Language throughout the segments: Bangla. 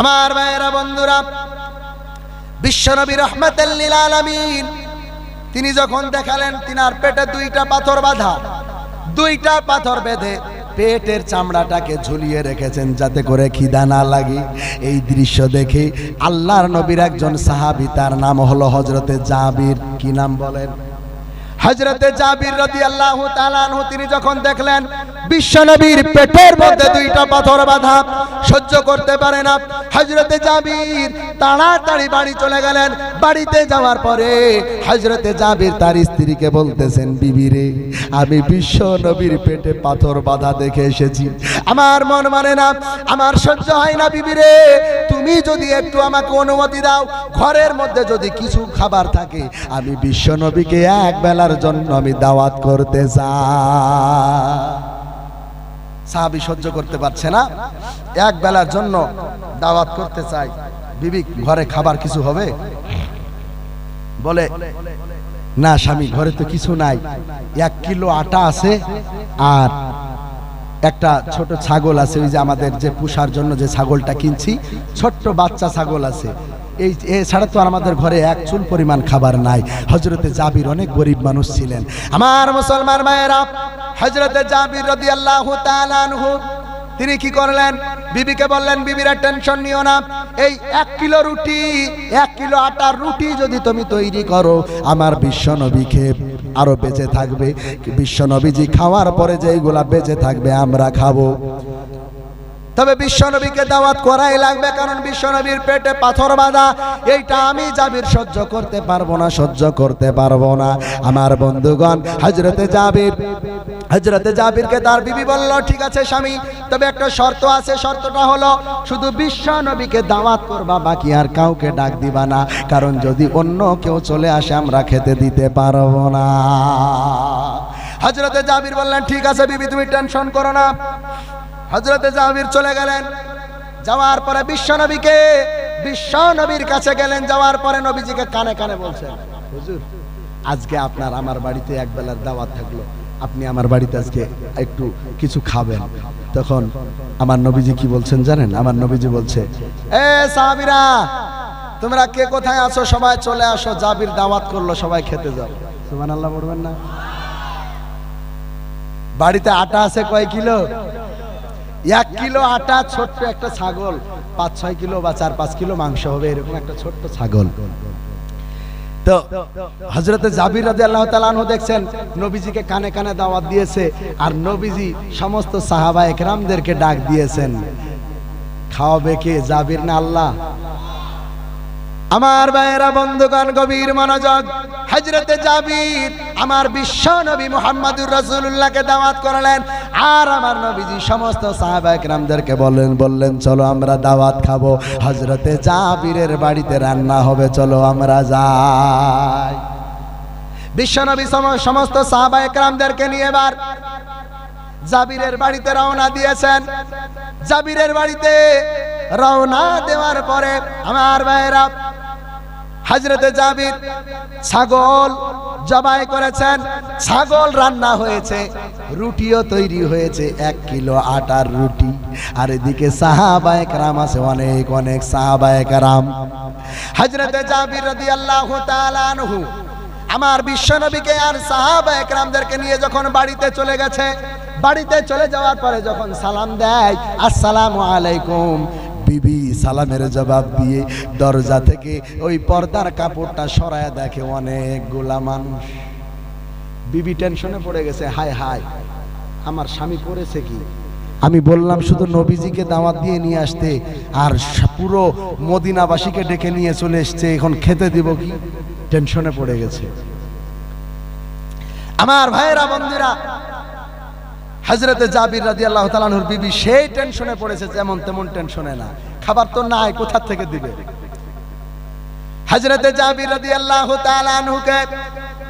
আমার ভাইয়েরা বন্ধুরা, বিশ্বনবী রহমতুল্লিল আলমিন, তিনি যখন দেখালেন তিনার পেটে দুইটা পাথর বাঁধা, দুইটা পাথর বেঁধে পেটের চামড়াটাকে ঝুলিয়ে রেখেছেন যাতে করে খিদা না লাগে। এই দৃশ্য দেখে আল্লাহর নবীর একজন সাহাবি, তার নাম হলো হজরতে জাবির। কি নাম বলেন? হজরতে জাবির রদি আল্লাহ তালানহু তিনি যখন দেখলেন বিশ্বনবীর পেটের মধ্যে দুইটা পাথর বাঁধা, সহ্য করতে পারে না। হজরতে জাবির তাড়াতাড়ি বাড়ি চলে গেলেন। বাড়িতে যাওয়ার পরে হজরতে জাবির তার স্ত্রীকে বলতেছেন, বিবিরে, আমি বিশ্ব নবীর পেটে পাথর বাঁধা দেখে এসেছি। আমার মন মানে না, আমার সহ্য হয় না, বিবিরে। তুমি যদি একটু আমাকে অনুমতি দাও, ঘরের মধ্যে যদি কিছু খাবার থাকে, আমি বিশ্ব নবীকে এক বেলার জন্য আমি দাওয়াত করতে চাই। সাহাবি সহ্য করতে পারছে না। এক বেলার জন্য দাওয়াত করতে চাই বিবি, ঘরে খাবার কিছু হবে? বলে, না স্বামী, ঘরে তো কিছু নাই। এক কিলো আটা আছে আর একটা ছোট ছাগল আছে, ওই যে আমাদের যে পুষার জন্য যে ছাগলটা কিনছি, ছোট্ট বাচ্চা ছাগল আছে। এই এছাড়া তো আমাদের ঘরে এক চুল পরিমাণ খাবার নাই। হজরতে জাবির অনেক গরিব মানুষ ছিলেন। আমার মুসলমান মায়েরা হজরতে জাবির রদি আল্লাহ তিনি কি করলেন? বিবিকে বললেন, বিবিরা টেনশন নিও না, এই এক কিলো রুটি, এক কিলো আটার রুটি যদি তুমি তৈরি করো, আমার বিশ্ব নবী খেয়ে আরও বেঁচে থাকবে। বিশ্ব নবীজি খাওয়ার পরে যেইগুলা বেঁচে থাকবে, আমরা খাব। তবে বিশ্বনবীকে দাওয়াত করাই লাগবে, কারণ বিশ্বনবীর পেটে পাথর বাঁধা। এইটা আমি জাবির সহ্য করতে পারব না, সহ্য করতে পারব না। আমার বন্ধুগণ হজরতে জাবির হজরতে জাবিরকে তার বিবি বলল, ঠিক আছে স্বামী, তবে একটা শর্ত আছে, শর্তটা হলো শুধু বিশ্বনবীকে দাওয়াত করবা, বাকি আর কাউকে ডাক দিবা না। কারণ যদি অন্য কেউ চলে আসে, আমরা খেতে দিতে পারব না। হজরতে জাবির বললেন, ঠিক আছে বিবি, তুমি টেনশন করো না। হজরতে জাবির চলে গেলেন। যাওয়ার পরে বিশ্ব নবীকে বিশ্ব নবীর কাছে গেলেন, যাওয়ার পরে নবীজিকে কানে কানে বলছেন, হুজুর, আজকে আপনার আমার বাড়িতে এক বেলার দাওয়াত থাকল। আপনি আমার বাড়িতে আজকে একটু কিছু খাবেন। তখন আমার নবীজি কি বলছেন জানেন? আমার নবীজি বলছে, এ সাহাবিরা, তোমরা কে কোথায় আছো? সবাই চলে আসো, জাবির দাওয়াত করল, সবাই খেতে যাও। সুবহানাল্লাহ বলবেন না। বাড়িতে আটা আছে কয় কিলো? এক কিলো আটা, ছোট্ট একটা ছাগল। পাঁচ, ছয় কিলো বা চার, পাঁচ কিলো মাংস হবে, এরকম একটা ছোট্ট ছাগল। তো হজরতে জাবির রাজি আল্লাহ তালানহ দেখছেন, নবীজিকে কানে কানে দাওয়াত দিয়েছে, আর নবীজি সমস্ত সাহাবা একরামদেরকে ডাক দিয়েছেন। খাওয়াবে কে? জাবির না আল্লাহ? আমার ভাইয়েরা, বন্ধুগণ, গভীর মনোযোগ। হজরতে জাবির আমার বিশ্ব নবী মোহাম্মদুর রাসূলুল্লাহকে দাওয়াত করলেন। আর আমার নবীজি সমস্ত সাহাবা একরামদেরকে বললেন বললেন, চলো আমরা দাওয়াত খাব। হজরতে জাবিরের বাড়িতে রান্না হবে, চলো আমরা যাই। বিশ্বনবী সম- সমস্ত সাহাবা একরামদেরকে নিয়ে এবার জাবিরের বাড়িতে রওনা দিয়েছেন। জাবিরের বাড়িতে রওনা দেওয়ার পরে আমার ভাইয়েরা হাজরতে জাবির ছাগল জবাই করেছেন। ছাগল রান্না হয়েছে, রুটিও তৈরি হয়েছে, এক কিলো আটার রুটি। আর এদিকে সাহাবায়ে কারাম আছে, অনেক অনেক সাহাবায়ে কারাম হাজরতে জাবির রাদিয়াল্লাহু তাআলা আনহু, আমার বিশ্বনবীকে আর সাহাবা একরামদেরকে নিয়ে যখন বাড়িতে চলে গেছে, বাড়িতে চলে যাওয়ার পরে যখন সালাম দেয়, আসসালামু আলাইকুম বিবি সালামের জবাব দিয়ে দরজা থেকে ওই পর্দার কাপড়টা সরায় দেখে অনেকগুলা মানুষ। বিবি টেনশনে পড়ে গেছে, হায় হায়, আমার স্বামী পড়েছে কি? আমি বললাম, শুধু নবীজিকে দাওয়াত দিয়ে নিয়ে আসতে, আর পুরো মদিনাবাসীকে ডেকে নিয়ে চলে এসছে, এখন খেতে দিব কি? টেনশনে পড়ে গেছে। আমার ভাইয়েরা, বন্ধুরা হজরতে জাবির রাজি আল্লাহ তালানুর বিবি সেই টেনশনে পড়েছে যেমন তেমন টেনশনে না। খাবার তো নাই, কোথার থেকে দিবে? হজরতে জাবির রাজি আল্লাহ তালানহুকে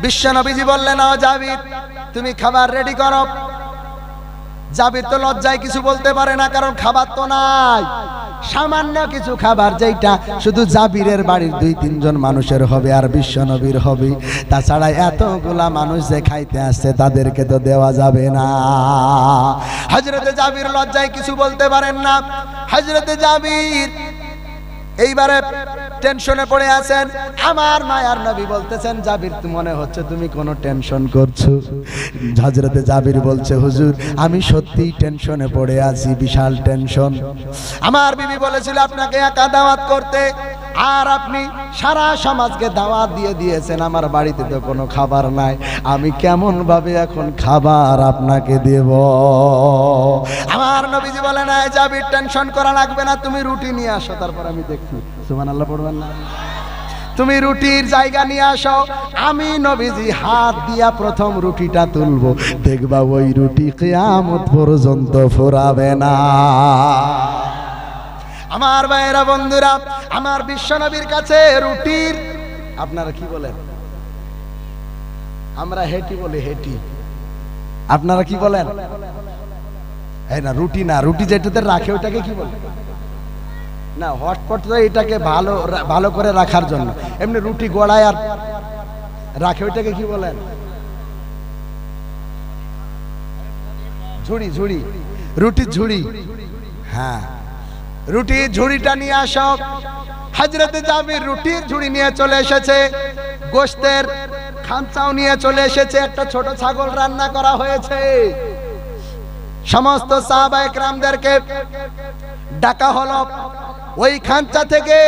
বিশ্ব নবীজি বললেন জাবির, তুমি খাবার রেডি করো। জাবির তো লজ্জায় কিছু বলতে পারে না, কারণ খাবার তো নাই। সামান্য কিছু খাবার যেটা শুধু জাবিরের বাড়ির দুই তিনজন মানুষের হবে আর বিশ্ব নবীর হবে। তাছাড়া এতগুলা মানুষ যে খাইতে আসছে, তাদেরকে তো দেওয়া যাবে না। হজরতে জাবির লজ্জায় কিছু বলতে পারেন না। হজরতে জাবির, এইবারে টেনশনে পড়ে আছেন। আমার মায়ার নবী বলতেছেন, জাবির মনে হচ্ছে তুমি কোনো টেনশন করছ। হজরতে জাবির বলছে, হুজুর, আমি সত্যি টেনশনে পড়ে আছি, বিশাল টেনশন। আমার বিবি বলেছিল, আপনাকে একা দাওয়াত করতে। আর আপনি সারা সমাজকে দাওয়াত দিয়ে দিয়েছেন, আমার বাড়িতে তো কোনো খাবার নাই। আমি কেমন ভাবে এখন খাবার আপনাকে দেব? আমার নবীজি বলে না জাবির, টেনশন করা লাগবে না, তুমি রুটি নিয়ে আসো, তারপর আমি দেখছি। তুমি রুটির জায়গা নিয়ে আসো, আমি নবীজি হাত দিয়া প্রথম রুটিটা দেখবা ওই রুটি কেয়ামত পর্যন্ত ফোরাবে না। আমার বন্ধুরা, আমার বিশ্বনবীর কাছে রুটির, আপনারা কি বলেন? আমরা হেটি বলি হেটি। আপনারা কি বলেন? এই না, রুটি না, রুটি যেটাতে রাখে ওটাকে কি বলে? না হটপট তো এটাকে ভালো ভালো করে রাখার জন্য। এমনি রুটি গড়ায় আর রাখে, ওইটাকে কি বলেন? ঝুড়ি ঝুড়ি। রুটি ঝুড়ি। হ্যাঁ। রুটি ঝুড়িটা নিয়ে আসো। হাজরতে জাবির রুটির ঝুড়ি নিয়ে চলে এসেছে। গোস্তের খাঞ্চাও নিয়ে চলে এসেছে। একটা ছোট ছাগল রান্না করা হয়েছে। সমস্ত সাহাবা একরামদেরকে ডাকা হলো। ওই খাঞ্চা থেকে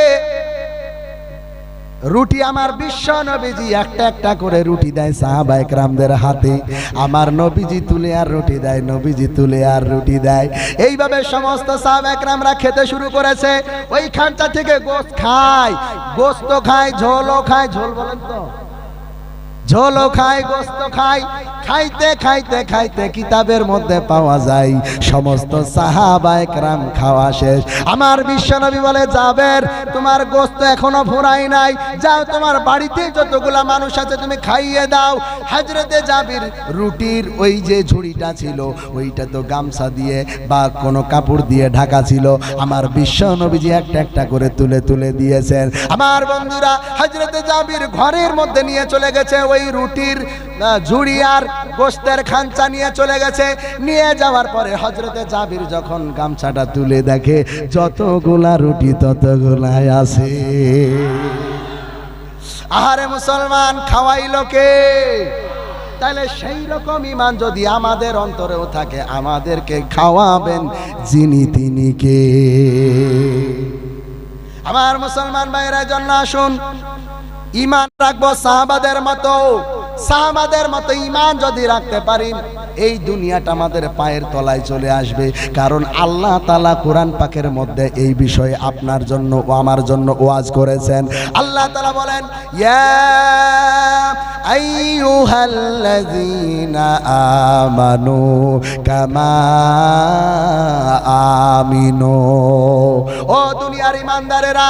রুটি আমার বিশ্ব নবীজি, একটা একটা করে রুটি দেয় সাহাবা একরামদের হাতে। আমার নবীজি তুলে আর রুটি দেয়, নবীজি তুলে আর রুটি দেয়। এইভাবে সমস্ত সাহাবা একরামরা খেতে শুরু করেছে। ওই খাঞ্চা থেকে গোস্ত খায় গোস্ত খায়, ঝোলও খায়, ঝোল বলেন তো? ঝোলও খায়, গোস্ত খায়, খাইতে খাইতে খাইতে কিতাবের মধ্যে পাওয়া যায়। সমস্ত সাহাবা একরাম খাওয়া শেষ। আমার বিশ্বনবী বলে যাবের তোমার গোস্ত এখনও ফুরাই নাই। যাও তোমার বাড়িতে যতগুলা মানুষ আছে, তুমি খাইয়ে দাও। হাজরতে যাবির রুটির ওই যে ঝুড়িটা ছিল, ওইটা তো গামছা দিয়ে বা কোনো কাপড় দিয়ে ঢাকা ছিল। আমার বিশ্ব নবীজি একটা একটা করে তুলে তুলে দিয়েছেন। আমার বন্ধুরা, হজরতে যাবির ঘরের মধ্যে নিয়ে চলে গেছে, ওই রুটির আহ, ঝুড়ি আর গোস্তের খাঞ্চা নিয়ে চলে গেছে। নিয়ে যাওয়ার পরে হজরতে জাবির যখন গামছাটা তুলে দেখে যতগুলা রুটি ততগুলাই আছে। আহারে মুসলমান খাওয়াইলো কে? তাহলে সেই রকম ইমান যদি আমাদের অন্তরেও থাকে আমাদেরকে খাওয়াবেন যিনি তিনি কে? আমার মুসলমান ভাইরা জন্য আসুন। ইমান রাখব সাহাবাদের মতো। সাহাবাদের মতো ইমান যদি রাখতে পারি, এই দুনিয়াটা আমাদের পায়ের তলায় চলে আসবে। কারণ আল্লাহ তালা কোরআন পাকের মধ্যে এই বিষয়ে আপনার জন্য ও আমার জন্য ওয়াজ করেছেন। আল্লাহ তালা বলেন আমানু কামা আমিনু। ও দুনিয়ার ইমানদারেরা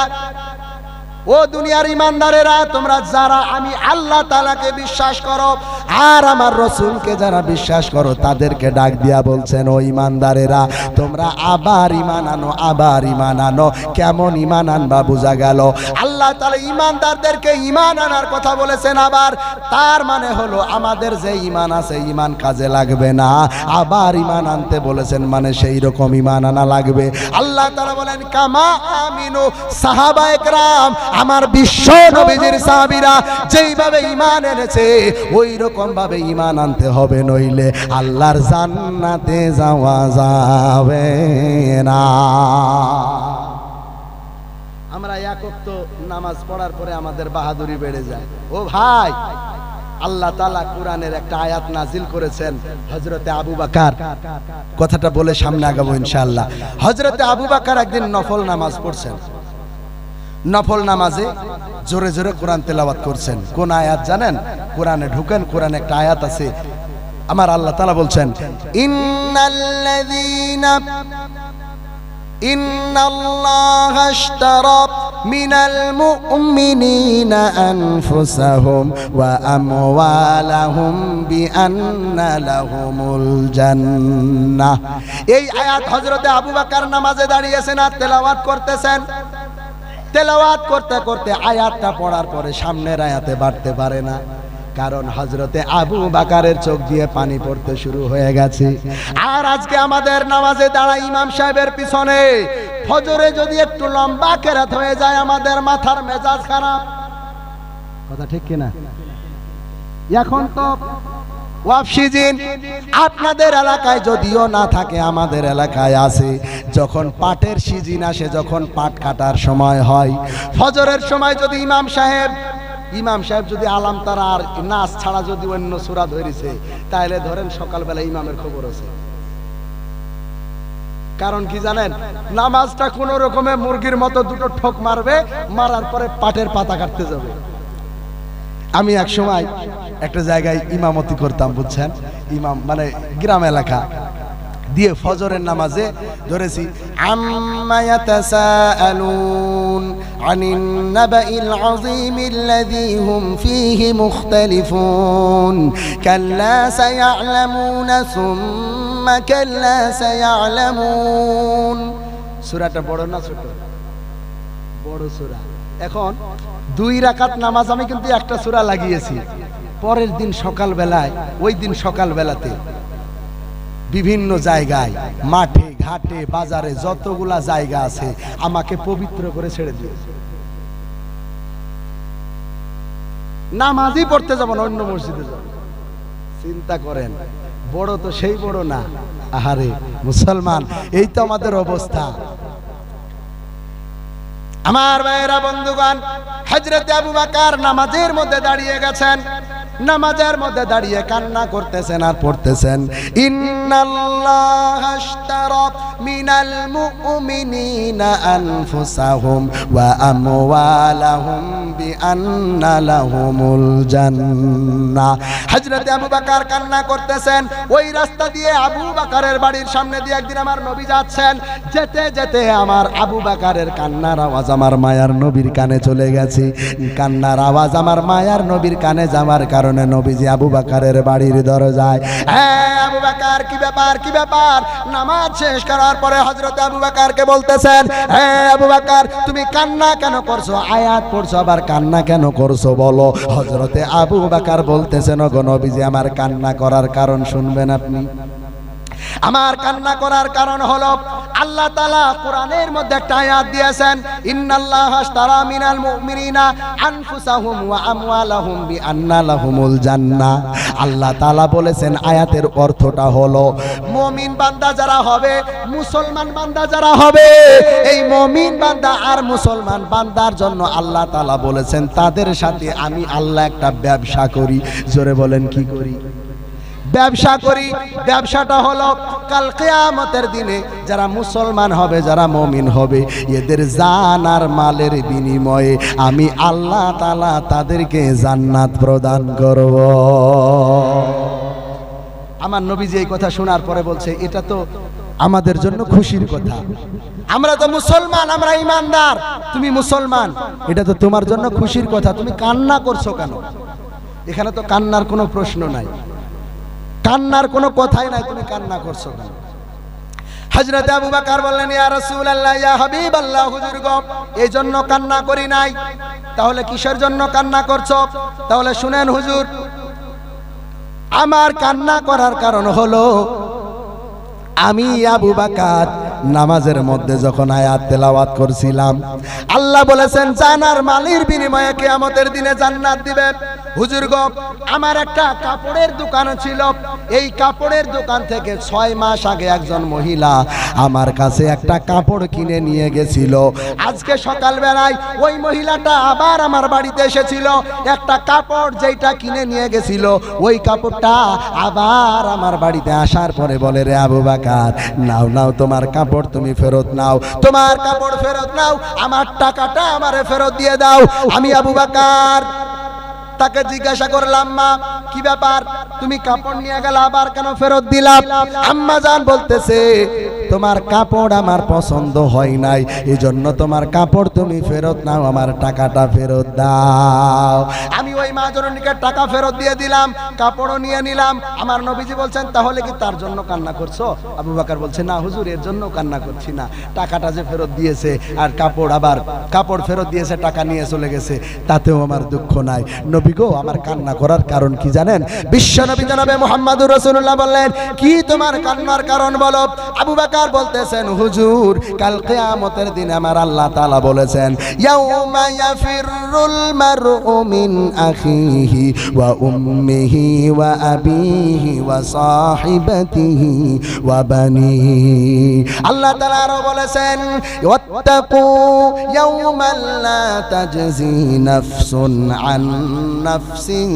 ও দুনিয়ার ইমানদারেরা, তোমরা যারা আমি আল্লাহ তালাকে বিশ্বাস করো আর আমার রসুলকে যারা বিশ্বাস করো, তাদেরকে ডাক দিয়া বলছেন, ও ইমানদারেরা, তোমরা আবার ইমান আনো, আবার ইমান আনো। কেমন ইমান আনবা বোঝা গেল। আল্লাহ তালা ইমানদারদেরকে ইমান আনার কথা বলেছেন আবার, তার মানে হলো আমাদের যে ইমান আছে ইমান কাজে লাগবে না। আবার ইমান আনতে বলেছেন মানে সেই রকম ইমান আনা লাগবে। আল্লাহ তালা বলেন, কামা আমিনু সাহাবা একরাম আমার বিশ্ব নবীজির সাহাবীরা যেইভাবে ইমান এনেছে ওই রকম ভাবে ইমান আনতে হবে, নইলে আল্লাহর জান্নাতে যাওয়া যাবে না। আমরা একত্র নামাজ পড়ার পরে আমাদের বাহাদুরি বেড়ে যায়। ও ভাই, আল্লাহ তালা কোরআনের একটা আয়াত নাজিল করেছেন হজরতে আবু বাকার। কথাটা বলে সামনে আগাবো ইনশাআল্লাহ। হজরতে আবু বাকার একদিন নফল নামাজ পড়ছেন। নফল নামাজে জোরে জোরে কোরআন তেলাওয়াত করছেন কোন আয়াত জানেন কোরআনে ঢুকেন কোরআনে একটা আয়াত আছে আমার আল্লাহ তালা বলছেন ইন্নাল্লাযীনা إن الله اشترى من المؤمنين أنفسهم وأموالهم بأن لهم الجنة এই আয়াত হজরতে আবু বাকার নামাজে দাঁড়িয়েছেন আর তেলাওয়াত করতেছেন তেলাওয়াত করতে করতে আয়াতটা পড়ার পরে সামনের আয়াতে বাড়তে পারে না। কারণ হজরতে আবু বাকারের চোখ দিয়ে পানি পড়তে শুরু হয়ে গেছে। আর আজকে আমাদের নামাজে দাঁড়া ইমাম সাহেবের পিছনে ফজরে যদি একটু লম্বা কেরাত হয়ে যায়, আমাদের মাথার মেজাজ খারাপ। কথা ঠিক কিনা? এখন তো আপনাদের এলাকায় যদিও না থাকে, আমাদের এলাকায় আছে। যখন পাটের সিজিন আসে, যখন পাট কাটার সময় হয়। ফজরের সময় যদি ইমাম সাহেব ইমাম সাহেব যদি আলাম তারা আর নাচ ছাড়া যদি অন্য সুরা ধরেছে তাহলে ধরেন সকালবেলা ইমামের খবর আছে। কারণ কি জানেন? নামাজটা কোন রকমে মুরগির মতো দুটো ঠোক মারবে, মারার পরে পাটের পাতা কাটতে যাবে। আমি এক সময় একটা জায়গায় ইমামতি করতাম, বুঝছেন? ইমাম মানে গ্রাম এলাকা। দিয়ে ফজরের নামাজে ধরেছি সূরাটা বড় না ছোট? বড় সূরা। এখন দুই রাকাত নামাজ আমি কিন্তু একটা সূরা লাগিয়েছি। পরের দিন সকাল বেলায় ওই দিন সকাল বেলাতে বিভিন্ন জায়গায়, মাঠে, ঘাটে, বাজারে যতগুলা জায়গা আছে, আমাকে পবিত্র করে ছেড়ে দিয়েছে নামাজই পড়তে যাব অন্য মসজিদে যাব। চিন্তা করেন, বড় তো সেই বড় না। আহারে, মুসলমান, এই তো আমাদের অবস্থা। আমার ভাইয়েরা বন্ধুগণ হজরত আবু বাকার নামাজের মধ্যে দাঁড়িয়ে গেছেন। নামাজের মধ্যে দাঁড়িয়ে কান্না করতেছেন আর পড়তেছেন। আবু কান্না করতেছেন। ওই রাস্তা দিয়ে আবু বকরের বাড়ির সামনে দিয়ে একদিন আমার নবী যাচ্ছেন। যেতে যেতে আমার আবু বকরের কান্নার আওয়াজ আমার মায়ার নবীর কানে চলে গেছে। কান্নার আওয়াজ আমার মায়ার নবীর কানে যাওয়ার নবীজি আবু বাকারের বাড়ির দরজায় হ্যাঁ আবু বাকার, কি ব্যাপার কি ব্যাপার? নামাজ শেষ করার পরে হজরত আবু বাকারকে বলতেছেন হ্যাঁ আবু বাকার, তুমি কান্না কেন করছ? আয়াত পড়ছো, আবার কান্না কেন করছ বলো? হজরতে আবু বাকার বলতেছেন, ওগো নবীজি, আমার কান্না করার কারণ শুনবেন আপনি। আমার কান্না করার কারণ হলো আল্লাহ তালা কোরআনের মধ্যে একটা আয়াত দিয়েছেন, ইন্নাল্লাহ আশতারা মিনাল মুমিনিনা আনফুসাহুম ওয়া আমওয়ালাহুম বিআন্না লাহুমুল জান্নাহ। আল্লাহ তাআলা বলেছেন, আয়াতের অর্থটা হলো মুমিন বান্দা যারা হবে, মুসলমান বান্দা যারা হবে, এই মুমিন বান্দা আর মুসলমান বান্দার জন্য আল্লাহ তাআলা বলেছেন, তাদের সাথে আমি আল্লাহ একটা ব্যবসা করি। জোরে বলেন, কি করি? ব্যবসা করি। ব্যবসাটা হলো, কাল কেয়ামতের দিনে যারা মুসলমান হবে, যারা মমিন হবে, এদের জান আর মালের বিনিময়ে আমি আল্লাহ তালা তাদেরকে জান্নাত প্রদান করব। আমার নবীজি এই কথা শোনার পরে বলছে, এটা তো আমাদের জন্য খুশির কথা। আমরা তো মুসলমান, আমরা ইমানদার। তুমি মুসলমান, এটা তো তোমার জন্য খুশির কথা। তুমি কান্না করছ কেন? এখানে তো কান্নার কোনো প্রশ্ন নাই। কান্নার কোনো কথাই নাই, তুমি কান্না করছ কেন? হজরত আবু বাকার বললেন, ইয়া রাসূলুল্লাহ, ইয়া হাবিবাল্লাহ, হুজুর গো, এই জন্য কান্না করি নাই। তাহলে কিসের জন্য কান্না করছ? তাহলে শুনেন হুজুর, আমার কান্না করার কারণ হলো, আমি আবু বাকার নামাজের মধ্যে যখন আয়াত তেলাওয়াত করছিলাম, আল্লাহ বলেছেন জানার মালির বিনিময়ে কে কিয়ামতের দিনে জান্নাত দিবে। হুজুর গো, আমার একটা কাপড়ের দোকান ছিল। এই কাপড়ের দোকান থেকে ছয় মাস আগে একজন মহিলা আমার কাছে একটা কাপড় কিনে নিয়ে গেছিল। আজকে সকালবেলায় ওই মহিলাটা আবার আমার বাড়িতে এসেছিল। একটা কাপড় যেটা কিনে নিয়ে গেছিল, ওই কাপড়টা আবার আমার বাড়িতে আসার পরে বলে, রে আবু বাকার, নাও নাও তোমার কাপড় তুমি ফেরত নাও। তোমার কাপড় ফেরত নাও, আমার টাকাটা আমারে ফেরত দিয়ে দাও। আমি আবু বাকার তাকে জিজ্ঞাসা করলাম মা কি ব্যাপার? তুমি কাপড় নিয়ে গেলে আবার কেন ফেরত দিলাম আম্মা জান বলতেছে, তোমার কাপড় আমার পছন্দ হয় নাই এই জন্য তোমার কাপড় তুমি ফেরত নাও, আমার টাকাটা ফেরত দাও। আমি ওই মা জননীকে টাকা ফেরত দিয়ে দিলাম, কাপড়ও নিয়ে নিলাম। আমার নবীজি বলছেন, তাহলে কি তার জন্য কান্না করছ? আবু বাকার বলছে, না হুজুর, এর জন্য কান্না করছি না। টাকাটা যে ফেরত দিয়েছে, আর কাপড় আবার, কাপড় ফেরত দিয়েছে, টাকা নিয়ে চলে গেছে, তাতেও আমার দুঃখ নাই। নবী গো, আমার কান্না করার কারণ কি জানেন? বিশ্ব নবী জনাবে মোহাম্মদুর রসুল্লাহ বললেন, কি তোমার কান্নার কারণ বলো? আবু বাকার বলতেছেন, হুজুর, কাল কিয়ামতের দিন আমার আল্লাহ তাআলা বলেছেন ওয়া ওয়া ওয়া আল্লাহ বলেছেন নাফসিন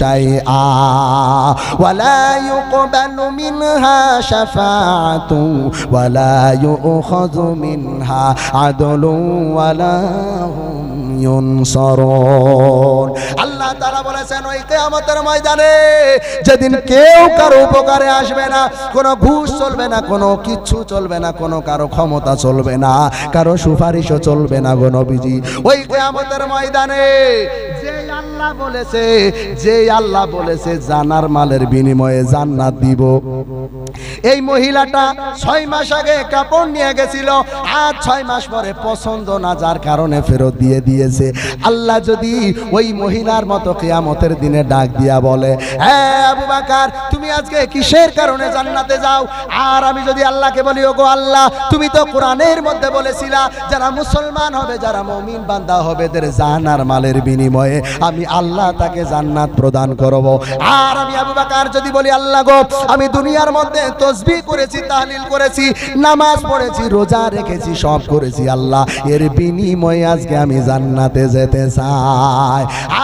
শাইআ ওয়ালা ইউকবালু মিনহা শাফাআতু ওয়ালা ইউখাযু মিনহা আদলু ওয়ালা হুম ইউনসারুন আল্লাহ তাআলা বলেছেন, ওই কিয়ামতের ময়দানে যেদিন কেউ কারও উপকারে আসবে না, কোনো ঘুষ চলবে না, কোনো কিচ্ছু চলবে না, কোনো কারও ক্ষমতা চলবে না, কারও সুপারিশও চলবে না গো নবীজি। ওই কিয়ামতের ময়দানে আল্লাহ বলেছে, যে আল্লাহ বলেছে জানার মালের বিনিময়ে জান্নাত দিব। এই মহিলাটা ছয় মাস আগে কাপড় নিয়ে গেছিল আজ ছয় মাস পরে পছন্দ না যার কারণে ফেরত দিয়ে দিয়েছে। আল্লাহ যদি ওই মহিলার মতো কেয়ামতের দিনে ডাক দিয়া বলে হ্যাঁ আবু বাকার, তুমি আজকে কিসের কারণে জান্নাতে যাও? আর আমি যদি আল্লাহকে বলি, ওগো আল্লাহ, তুমি তো কোরআনের মধ্যে বলেছিলা, যারা মুসলমান হবে, যারা মমিন বান্দা হবে, এদের জানার মালের বিনিময়ে আমি আল্লাহ তাকে জান্নাত প্রদান করব। আর আমি আবু বাকার যদি বলি, আল্লাহ গো, আমি দুনিয়ার মধ্যে তসবিহ করেছি, তাহলিল করেছি, নামাজ পড়েছি, রোজা রেখেছি, সব করেছি, আল্লাহ, এর বিনিময়ে আজকে আমি জান্নাতে যেতে চাই।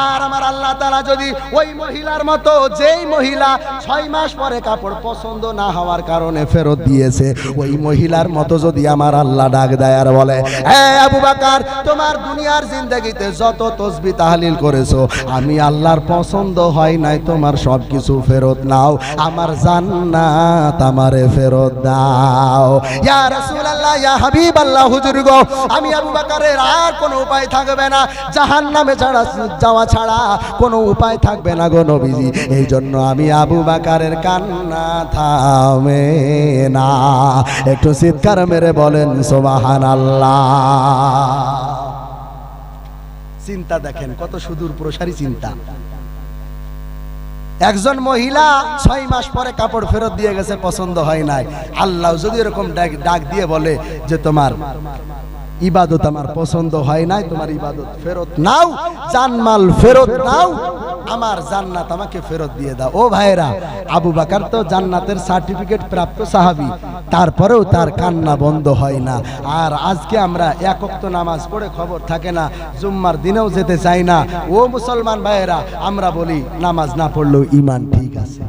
আর আমার আল্লাহ তাআলা যদি ওই মহিলার মতো, যেই মহিলা ছয় মাস পরে কাপড় পছন্দ না হওয়ার কারণে ফেরত দিয়েছে, ওই মহিলার মতো যদি আমার আল্লাহ ডাক দেয় আর বলে হ্যাঁ আবু বাকার, তোমার দুনিয়ার জিন্দগিতে যত তসবি তাহলিল করেছ আমি আল্লাহর পছন্দ হয় নাই, তোমার সব কিছু ফেরত নাও। আমার জান্নাত আমারে ফেরত দাও। ইয়া রাসূলুল্লাহ, ইয়া হাবিবাল্লাহ, হুজুর গো, আমি আবু বাকারের আর কোনো উপায় থাকবে না। জাহান্নামে ছাড়া যাওয়া ছাড়া কোনো উপায় থাকবে না গো নবীজি। এই জন্য আমি আবু বাকারের কান্না থামে না। একটু চিৎকার মেরে বলেন সোবাহান চিন্তা দেখেন, কত সুদূর প্রসারী চিন্তা। একজন মহিলা ছয় মাস পরে কাপড় ফেরত দিয়ে গেছে, পছন্দ হয় নাই। আল্লাহ যদি এরকম ডাক দিয়ে বলে যে তোমার ইবাদত আমার পছন্দ হয় নাই, তোমার ইবাদত ফেরত নাও, জানমাল ফেরত নাও আমার জান্নাত আমাকে ফেরত দিয়ে দাও। ও ভাইরা আবু বাকার তো জান্নাতের সার্টিফিকেট প্রাপ্ত সাহাবি, তারপরেও তার কান্না বন্ধ হয় না। আর আজকে আমরা একক তো নামাজ পড়ে খবর থাকে না, জুম্মার দিনেও যেতে চাই না। ও মুসলমান ভাইয়েরা, আমরা বলি, নামাজ না পড়লেও ইমান ঠিক আছে।